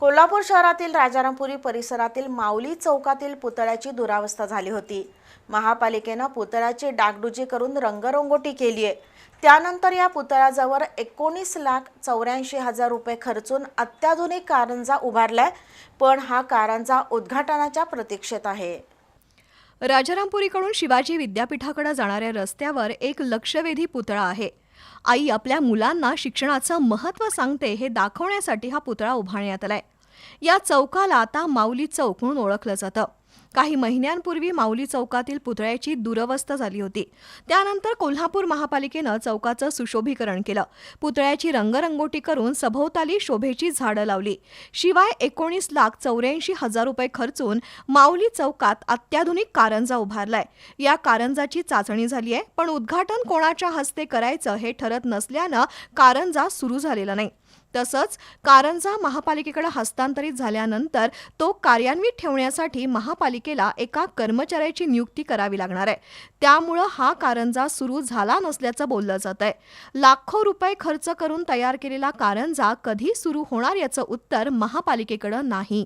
कोल्हापूर शहरातील राजारामपुरी परिसरातील माऊली चौकातील पुतळ्याची दुरावस्था झाली होती. महापालिकेनं पुतळ्याची डागडुजी करून रंगरंगोटी केली आहे. त्यानंतर या पुतळ्याजवळ एकोणीस लाख चौऱ्याऐंशी हजार रुपये खर्चून अत्याधुनिक कारंजा उभारलाय पण हा कारंजा उद्घाटनाच्या प्रतीक्षेत आहे. राजारामपुरीकडून शिवाजी विद्यापीठाकडे जाणाऱ्या रस्त्यावर एक लक्षवेधी पुतळा आहे. आई आपल्या मुलांना शिक्षणाचं महत्त्व सांगते हे दाखवण्यासाठी हा पुतळा उभारण्यात आलाय. या चौकाला आता माऊली चौक म्हणून ओळखलं जातं. काही महिन्यांपूर्वी माऊली चौकातील पुतळ्याची दुरवस्था झाली होती. त्यानंतर कोल्हापूर महापालिकेनं चौकाचं सुशोभीकरण केलं. पुतळ्याची रंगरंगोटी करून सभोवताली शोभेची झाडं लावली. शिवाय एकोणीस लाख चौऱ्याऐंशी हजार रुपये खर्चून माऊली चौकात अत्याधुनिक कारंजा उभारलाय. या कारंजाची चाचणी झाली आहे पण उद्घाटन कोणाच्या हस्ते करायचं हे ठरत नसल्यानं कारंजा सुरू झालेला नाही. तसंच कारंजा महापालिकेकडे हस्तांतरित झाल्यानंतर तो कार्यान्वित ठेवण्यासाठी महापालिकेला एका कर्मचाऱ्याची नियुक्ती करावी लागणार आहे. त्यामुळं हा कारंजा सुरू झाला नसल्याचं बोललं जात आहे. लाखो रुपये खर्च करून तयार केलेला कारंजा कधी सुरू होणार याचं उत्तर महापालिकेकडं नाही.